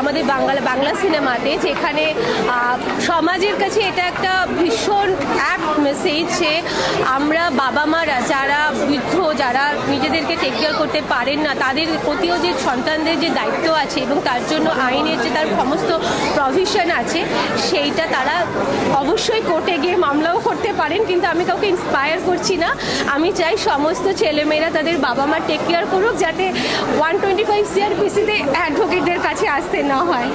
আমাদের বাংলা বাংলা সিনেমাতে যেখানে সমাজের কাছে এটা একটা ভীষণ মেসেজ যে আমরা বাবা মারা যারা বৃদ্ধ, যারা নিজেদেরকে টেক কেয়ার করতে পারেন না, তাদের প্রতিও যে সন্তানদের যে দায়িত্ব আছে এবং তার জন্য আইনের যে তার সমস্ত প্রভিশন আছে, সেইটা তারা অবশ্যই কোর্টে গিয়ে মামলাও করতে পারেন, কিন্তু আমি কাউকে ইন্সপায়ার করছি না। আমি চাই সমস্ত ছেলেমেয়েরা তাদের বাবা মা টেক কেয়ার করুক, যাতে ওয়ান টোয়েন্টি ফাইভ সিআরপিসিতে অ্যাডভোকেটদের কাছে আসতে না হয়।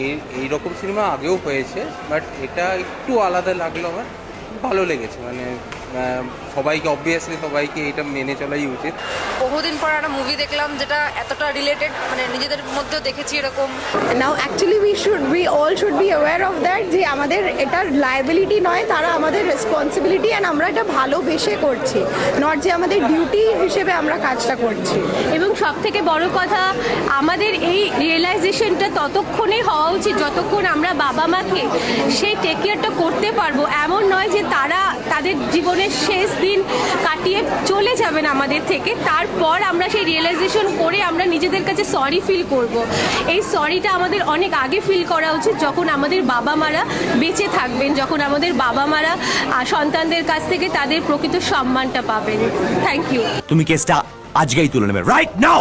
এই এইরকম সিনেমা আগেও হয়েছে বাট এটা একটু আলাদা লাগল আমার। ভালো লেগেছে মানে সবাইকে অবভিয়াসলি সবাইকে এটা মেনে চলাই উচিত। বহুদিন পর একটা মুভি দেখলাম যেটা এতটা রিলেটেড মানে নিজেদের মধ্যেও দেখেছি এরকম। Now actually we should we all should be aware of that যে আমাদের এটার লায়াবিলিটি নয় তারা আমাদের রেসপন্সিবিলিটি অ্যান্ড আমরা এটা ভালোবেসে করছি। নট যে আমাদের ডিউটি হিসেবে আমরা কাজটা করছি। এবং সব থেকে বড় কথা আমাদের এই রিয়েলাইজেশনটা ততক্ষণে হওয়া উচিত যতক্ষণ আমরা বাবা মাকে সেই টেক কেয়ারটা করতে পারব। এমন নয় যে তারা তাদের জীবনের শেষ দিন কাটিয়ে চলে যাবেন আমাদের থেকে। তারপর আমরা সেই রিয়েলাইজেশন করে আমরা নিজেদের কাছে সরি ফিল করব। এই সরিটা আমাদের অনেক আগে ফিল করা উচিত, যখন আমাদের বাবা মারা বেঁচে থাকবেন, যখন আমাদের বাবা মারা সন্তানদের কাছ থেকে তাদের প্রকৃত সম্মানটা পাবেন। থ্যাংক ইউ তুমি কেসটা আজকেই তুলে নেবে রাইট নাও